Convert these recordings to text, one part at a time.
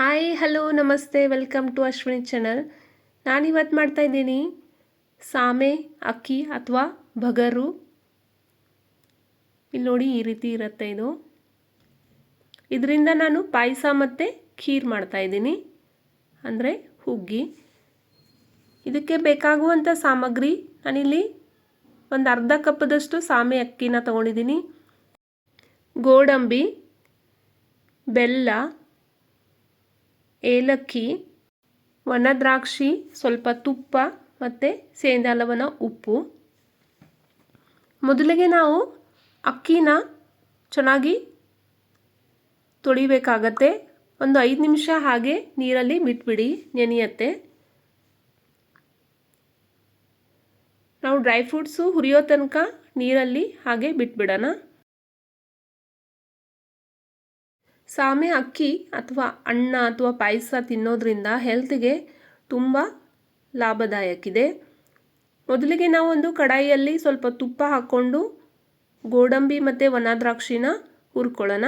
Hi hello ನಮಸ್ತೆ welcome to Ashwini channel ಮಾಡ್ತಾ ಇದ್ದೀನಿ ಸಾಮೆ, ಅಕ್ಕಿ ಅಥವಾ ಬಗರು. ಇಲ್ಲಿ ನೋಡಿ ಈ ರೀತಿ ಇರುತ್ತೆ ಇದು. ಇದರಿಂದ ನಾನು ಪಾಯಸ ಮತ್ತು ಖೀರ್ ಮಾಡ್ತಾ ಇದ್ದೀನಿ. ಅಂದರೆ ಹುಗ್ಗಿ. ಇದಕ್ಕೆ ಬೇಕಾಗುವಂಥ ಸಾಮಗ್ರಿ ನಾನಿಲ್ಲಿ ಒಂದು ಅರ್ಧ ಕಪ್ಪದಷ್ಟು ಸಾಮೆ ಅಕ್ಕಿನ ತಗೊಂಡಿದ್ದೀನಿ. ಗೋಡಂಬಿ, ಬೆಲ್ಲ ಏಲಕ್ಕಿ, ಒಣದ್ರಾಕ್ಷಿ, ಸ್ವಲ್ಪ ತುಪ್ಪ ಮತ್ತು ಸೇಂದಾಲವನ ಉಪ್ಪು. ಮೊದಲಿಗೆ ನಾವು ಅಕ್ಕಿನ ಚೆನ್ನಾಗಿ ತೊಳಿಬೇಕಾಗತ್ತೆ. ಒಂದು ಐದು ನಿಮಿಷ ಹಾಗೆ ನೀರಲ್ಲಿ ಬಿಟ್ಬಿಡಿ, ನೆನೆಯತ್ತೆ. ನಾವು ಡ್ರೈ ಫ್ರೂಟ್ಸು ಹುರಿಯೋ ತನಕ ನೀರಲ್ಲಿ ಹಾಗೆ ಬಿಟ್ಬಿಡೋಣ. ಸಾಮೆ ಅಕ್ಕಿ ಅಥವಾ ಅನ್ನ ಅಥವಾ ಪಾಯಸ ತಿನ್ನೋದ್ರಿಂದ ಹೆಲ್ತ್ಗೆ ತುಂಬ ಲಾಭದಾಯಕಿದೆ. ಮೊದಲಿಗೆ ನಾವೊಂದು ಕಡಾಯಿಯಲ್ಲಿ ಸ್ವಲ್ಪ ತುಪ್ಪ ಹಾಕ್ಕೊಂಡು ಗೋಡಂಬಿ ಮತ್ತು ಒಣದ್ರಾಕ್ಷಿನ ಹುರ್ಕೊಳ್ಳೋಣ.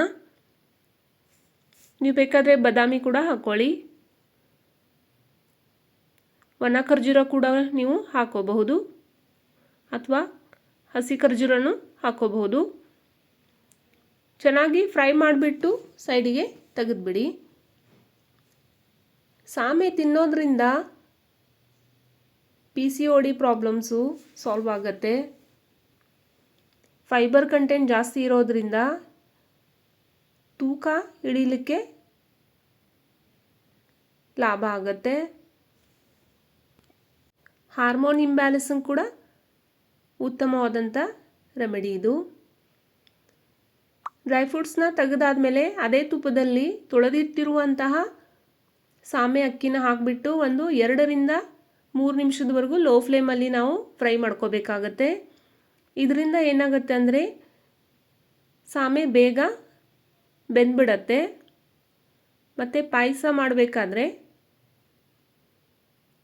ನೀವು ಬೇಕಾದರೆ ಬಾದಾಮಿ ಕೂಡ ಹಾಕ್ಕೊಳ್ಳಿ. ಒಣ ಖರ್ಜೂರ ಕೂಡ ನೀವು ಹಾಕೋಬಹುದು ಅಥವಾ ಹಸಿ ಖರ್ಜೂರನೂ ಹಾಕೋಬಹುದು ಚೆನ್ನಾಗಿ ಫ್ರೈ ಮಾಡಿಬಿಟ್ಟು ಸೈಡಿಗೆ ತೆಗೆದುಬಿಡಿ. ಸಾಮೆ ತಿನ್ನೋದ್ರಿಂದ P C O D problems solve ಆಗುತ್ತೆ. ಫೈಬರ್ ಕಂಟೆಂಟ್ ಜಾಸ್ತಿ ಇರೋದ್ರಿಂದ ತೂಕ ಇಳಿಲಿಕ್ಕೆ ಲಾಭ ಆಗುತ್ತೆ. ಹಾರ್ಮೋನ್ ಇಂಬ್ಯಾಲೆನ್ಸ್ ಕೂಡ ಉತ್ತಮವಾದಂಥ ರೆಮಿಡಿ ಇದು. ಡ್ರೈ ಫ್ರೂಟ್ಸ್ನ ತೆಗೆದಾದ್ಮೇಲೆ ಅದೇ ತುಪ್ಪದಲ್ಲಿ ತೊಳೆದಿಟ್ಟಿರುವಂತಹ ಸಾಮೆ ಅಕ್ಕಿನ ಹಾಕಿಬಿಟ್ಟು ಒಂದು ಎರಡರಿಂದ ಮೂರು ನಿಮಿಷದವರೆಗೂ ಲೋ ಫ್ಲೇಮಲ್ಲಿ ನಾವು ಫ್ರೈ ಮಾಡ್ಕೋಬೇಕಾಗತ್ತೆ. ಇದರಿಂದ ಏನಾಗುತ್ತೆ ಅಂದರೆ ಸಾಮೆ ಬೇಗ ಬೆಂದ್ಬಿಡತ್ತೆ. ಮತ್ತು ಪಾಯಸ ಮಾಡಬೇಕಾದ್ರೆ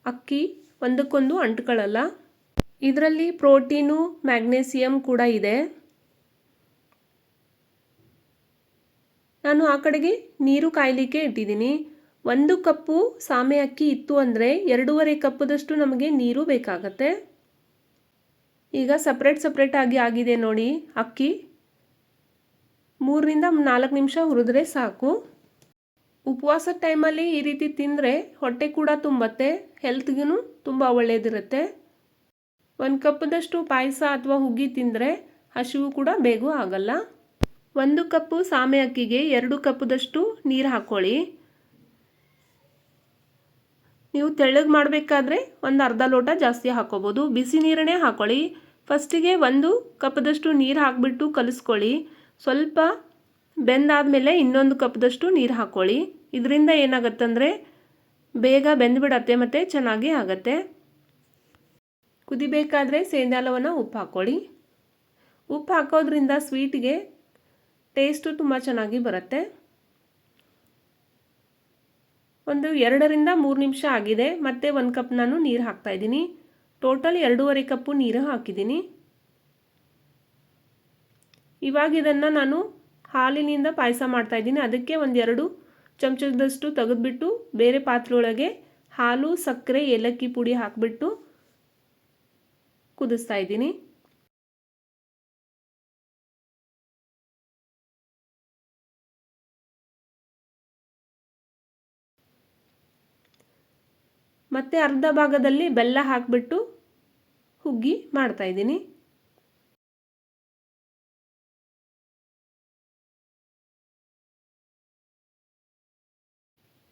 ಅಕ್ಕಿ ಒಂದಕ್ಕೊಂದು ಅಂಟ್ಕೊಳ್ಳಲ್ಲ ಇದರಲ್ಲಿ ಪ್ರೋಟೀನು ಮ್ಯಾಗ್ನೇಸಿಯಮ್ ಕೂಡ ಇದೆ. ನಾನು ಆ ಕಡೆಗೆ ನೀರು ಕಾಯಲಿಕ್ಕೆ ಇಟ್ಟಿದ್ದೀನಿ. ಒಂದು ಕಪ್ಪು ಸಾಮೆ ಅಕ್ಕಿ ಇತ್ತು ಅಂದರೆ ಎರಡೂವರೆ ಕಪ್ಪದಷ್ಟು ನಮಗೆ ನೀರು ಬೇಕಾಗತ್ತೆ. ಈಗ ಸಪ್ರೇಟ್ ಸಪ್ರೇಟಾಗಿ ಆಗಿದೆ ನೋಡಿ ಅಕ್ಕಿ. ಮೂರರಿಂದ ನಾಲ್ಕು ನಿಮಿಷ ಹುರಿದ್ರೆ ಸಾಕು. ಉಪವಾಸದ ಟೈಮಲ್ಲಿ ಈ ರೀತಿ ತಿಂದರೆ ಹೊಟ್ಟೆ ಕೂಡ ತುಂಬತ್ತೆ ಹೆಲ್ತ್ಗೂ ತುಂಬ ಒಳ್ಳೆಯದಿರುತ್ತೆ ಒಂದು ಕಪ್ಪದಷ್ಟು ಪಾಯಸ ಅಥವಾ ಹುಗ್ಗಿ ತಿಂದರೆ ಹಸಿವು ಕೂಡ ಬೇಗ ಆಗಲ್ಲ. ಒಂದು ಕಪ್ಪು ಸಾಮೆ ಅಕ್ಕಿಗೆ ಎರಡು ಕಪ್ಪದಷ್ಟು ನೀರು ಹಾಕ್ಕೊಳ್ಳಿ ನೀವು ತೆಳ್ಳಗೆ ಮಾಡಬೇಕಾದ್ರೆ ಒಂದು ಅರ್ಧ ಲೋಟ ಜಾಸ್ತಿ ಹಾಕ್ಕೋಬೋದು ಬಿಸಿ ನೀರನ್ನೇ ಹಾಕ್ಕೊಳ್ಳಿ ಫಸ್ಟಿಗೆ ಒಂದು ಕಪ್ಪದಷ್ಟು ನೀರು ಹಾಕಿಬಿಟ್ಟು ಕಲಿಸ್ಕೊಳ್ಳಿ. ಸ್ವಲ್ಪ ಬೆಂದಾದಮೇಲೆ ಇನ್ನೊಂದು ಕಪ್ಪದಷ್ಟು ನೀರು ಹಾಕ್ಕೊಳ್ಳಿ ಇದರಿಂದ ಏನಾಗತ್ತಂದರೆ ಬೇಗ ಬೆಂದ್ಬಿಡತ್ತೆ ಮತ್ತು ಚೆನ್ನಾಗಿ ಆಗತ್ತೆ. ಕುದಿಬೇಕಾದ್ರೆ ಸೇಂದಾಲವನ್ನು ಉಪ್ಪು ಹಾಕ್ಕೊಳ್ಳಿ ಉಪ್ಪು ಹಾಕೋದ್ರಿಂದ ಸ್ವೀಟ್ಗೆ ಟೇಸ್ಟು ತುಂಬ ಚೆನ್ನಾಗಿ ಬರುತ್ತೆ. ಒಂದು ಎರಡರಿಂದ ಮೂರು ನಿಮಿಷ ಆಗಿದೆ. ಮತ್ತು ಒಂದು ಕಪ್ ನಾನು ನೀರು ಹಾಕ್ತಾಯಿದ್ದೀನಿ ಟೋಟಲ್ ಎರಡೂವರೆ ಕಪ್ಪು ನೀರು ಹಾಕಿದ್ದೀನಿ. ಇವಾಗ ಇದನ್ನು ನಾನು ಹಾಲಿನಿಂದ ಪಾಯಸ ಮಾಡ್ತಾಯಿದ್ದೀನಿ ಅದಕ್ಕೆ ಒಂದೆರಡು ಚಮಚದಷ್ಟು ತೆಗೆದುಬಿಟ್ಟು ಬೇರೆ ಪಾತ್ರೆಯೊಳಗೆ ಹಾಲು, ಸಕ್ಕರೆ, ಏಲಕ್ಕಿ ಪುಡಿ ಹಾಕಿಬಿಟ್ಟು ಕುದಿಸ್ತಾ ಇದ್ದೀನಿ. ಮತ್ತು ಅರ್ಧ ಭಾಗದಲ್ಲಿ ಬೆಲ್ಲ ಹಾಕಿಬಿಟ್ಟು ಹುಗ್ಗಿ ಮಾಡ್ತಾ ಇದ್ದೀನಿ.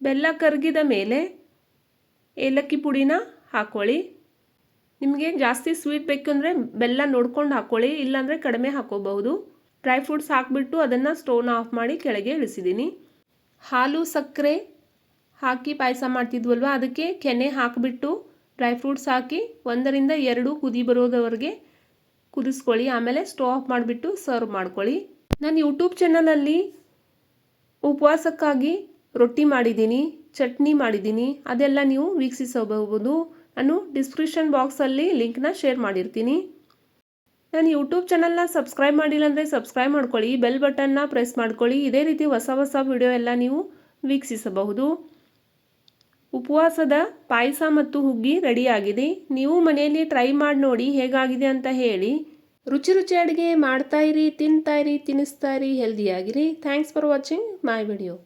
ಬೆಲ್ಲ ಕರಗಿದ ಮೇಲೆ ಏಲಕ್ಕಿ ಪುಡಿನ ಹಾಕ್ಕೊಳ್ಳಿ ನಿಮಗೆ ಜಾಸ್ತಿ ಸ್ವೀಟ್ ಬೇಕಂದರೆ ಬೆಲ್ಲ ನೋಡ್ಕೊಂಡು ಹಾಕ್ಕೊಳ್ಳಿ ಇಲ್ಲಾಂದರೆ ಕಡಿಮೆ ಹಾಕೋಬಹುದು. ಡ್ರೈ ಫ್ರೂಟ್ಸ್ ಹಾಕಿಬಿಟ್ಟು ಅದನ್ನು ಸ್ಟೋನ್ ಆಫ್ ಮಾಡಿ ಕೆಳಗೆ ಇಳಿಸಿದ್ದೀನಿ. ಹಾಲು, ಸಕ್ಕರೆ ಹಾಕಿ ಪಾಯಸ ಮಾಡ್ತಿದ್ವಲ್ವ? ಅದಕ್ಕೆ ಕೆನೆ ಹಾಕಿಬಿಟ್ಟು ಡ್ರೈ ಫ್ರೂಟ್ಸ್ ಹಾಕಿ ಒಂದರಿಂದ ಎರಡು ಕುದಿ ಬರೋದವರೆಗೆ ಕುದಿಸ್ಕೊಳ್ಳಿ. ಆಮೇಲೆ ಸ್ಟೋವ್ ಆಫ್ ಮಾಡಿಬಿಟ್ಟು ಸರ್ವ್ ಮಾಡ್ಕೊಳ್ಳಿ. ನಾನು ಯೂಟ್ಯೂಬ್ ಚಾನಲಲ್ಲಿ ಉಪವಾಸಕ್ಕಾಗಿ ರೊಟ್ಟಿ ಮಾಡಿದ್ದೀನಿ, ಚಟ್ನಿ ಮಾಡಿದ್ದೀನಿ. ಅದೆಲ್ಲ ನೀವು ವೀಕ್ಷಿಸಬಹುದು. ನಾನು ಡಿಸ್ಕ್ರಿಪ್ಷನ್ ಬಾಕ್ಸಲ್ಲಿ ಲಿಂಕ್ನ ಶೇರ್ ಮಾಡಿರ್ತೀನಿ. ನಾನು ಯೂಟ್ಯೂಬ್ ಚಾನಲ್ನ ಸಬ್ಸ್ಕ್ರೈಬ್ ಮಾಡಿಲ್ಲ ಅಂದರೆ ಸಬ್ಸ್ಕ್ರೈಬ್ ಮಾಡ್ಕೊಳ್ಳಿ. ಬೆಲ್ ಬಟನ್ನ ಪ್ರೆಸ್ ಮಾಡ್ಕೊಳ್ಳಿ. ಇದೇ ರೀತಿ ಹೊಸ ಹೊಸ ವಿಡಿಯೋ ಎಲ್ಲ ನೀವು ವೀಕ್ಷಿಸಬಹುದು. ಉಪವಾಸದ ಪಾಯಸ ಮತ್ತು ಹುಗ್ಗಿ ರೆಡಿಯಾಗಿದೆ. ನೀವು ಮನೆಯಲ್ಲಿ ಟ್ರೈ ಮಾಡಿ ನೋಡಿ ಹೇಗಾಗಿದೆ ಅಂತ ಹೇಳಿ. ರುಚಿ ರುಚಿ ಅಡುಗೆ ಮಾಡ್ತಾ ಇರಿ, ತಿಂತಾ ಇರಿ ತಿನ್ನಿಸ್ತಾ ಇರಿ ಹೆಲ್ದಿಯಾಗಿರಿ thanks for watching my video